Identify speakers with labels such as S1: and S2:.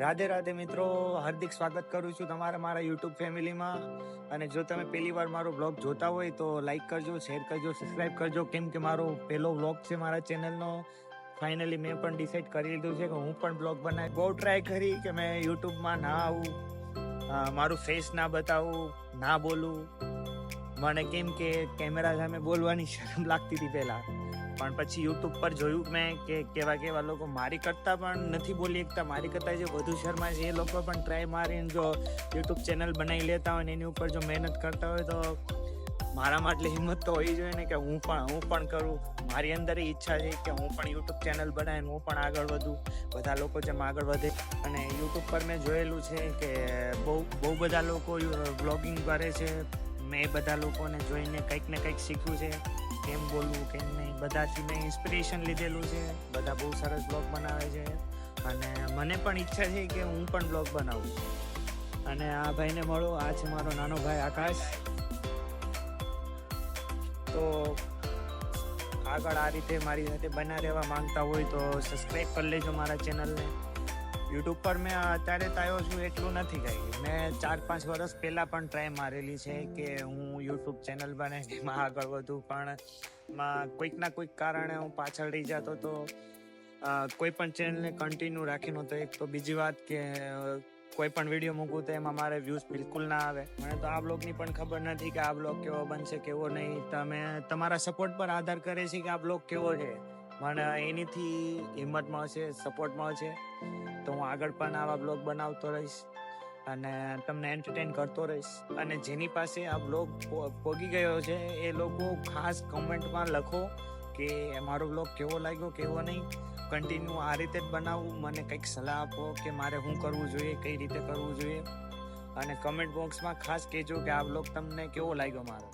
S1: રાધે રાધે મિત્રો, હાર્દિક સ્વાગત કરું છું તમારા, મારા યુટ્યુબ ફેમિલીમાં. અને જો તમે પહેલી વાર મારો બ્લોગ જોતા હોય તો લાઈક કરજો શેર કરજો સબસ્ક્રાઈબ કરજો, કેમ કે મારો પહેલો બ્લોગ છે મારા ચેનલનો ફાઇનલી મેં પણ ડિસાઈડ કરી લીધું છે કે હું પણ બ્લોગ બનાવી. બહુ ટ્રાય કરી કે મેં યુટ્યુબમાં ના આવું મારું ફેસ ના બતાવું, ના બોલું. મને કેમ કે કેમેરા સામે બોલવાની શરમ લાગતી હતી પહેલા. પણ પછી યુટ્યુબ પર જોયું મેં કે કેવા કેવા લોકો મારી કરતા પણ નથી બોલી શકતા. મારી કરતા જે વધુ શર્મા છે એ લોકો પણ ટ્રાય મારીને જો યુટ્યુબ ચેનલ બનાવી લેતા હોય ને એની ઉપર જો મહેનત કરતા હોય તો મારામાં એટલી હિંમત તો હોવી જોઈએ ને કે હું પણ હું પણ કરું. મારી અંદર ઈચ્છા છે કે હું પણ યુટ્યુબ ચેનલ બનાવીને હું પણ આગળ વધું. બધા લોકો જેમ આગળ વધે. અને યુટ્યુબ પર મેં જોયેલું છે કે બહુ બહુ બધા લોકો બ્લોગિંગ કરે છે. મેં બધા લોકોને જોઈને કંઈક ને કંઈક શીખ્યું છે. કેમ બોલવું, કેમ નહીં, બધાથી મેં ઇન્સ્પિરેશન લીધેલું છે. બધા બહુ સરસ બ્લોગ બનાવે છે. અને મને પણ ઈચ્છા છે કે હું પણ બ્લોગ બનાવું. અને આ ભાઈને મળો, આ છે મારો નાનો ભાઈ આકાશ. તો આગળ આ રીતે મારી સાથે બના રહેવા માંગતા હોય તો સબસ્ક્રાઈબ કરી લેજો મારા ચેનલને યુટ્યુબ પર મેં અત્યારે તો આવ્યો છું એટલું નથી કહી મેં ચાર પાંચ વર્ષ પહેલાં પણ ટ્રાય મારેલી છે કે હું યુટ્યુબ ચેનલ બને, એમાં આગળ વધું. પણ માં કોઈકના કોઈક કારણે હું પાછળ રહી જતો તો કોઈ પણ ચેનલને કન્ટિન્યુ રાખી નહોતો એક તો બીજી વાત કે કોઈ પણ વીડિયો મૂકું તો એમાં મારે વ્યૂઝ બિલકુલ ના આવે. મને તો આ બ્લોગની પણ ખબર નથી કે આ બ્લોગ કેવો બનશે, કેવો નહીં. તમે, તમારા સપોર્ટ પર આધાર કરે છે કે આ બ્લોગ કેવો છે? મને એનીથી હિંમત મળશે સપોર્ટ મળશે. તો હું આગળ પણ આવા બ્લોગ બનાવતો રહીશ અને તમને એન્ટરટેન કરતો રહીશ. અને જેની પાસે આ બ્લોગ પોગી ગયો છે, એ લોકો ખાસ કમેન્ટમાં લખો કે મારો બ્લોગ કેવો લાગ્યો, કેવો નહીં. કન્ટિન્યુ આ રીતે જ બનાવવું મને કંઈક સલાહ આપો કે મારે શું કરવું જોઈએ, કઈ રીતે કરવું જોઈએ. અને કમેન્ટ બોક્સમાં ખાસ કહેજો કે આ બ્લોગ તમને કેવો લાગ્યો મારો.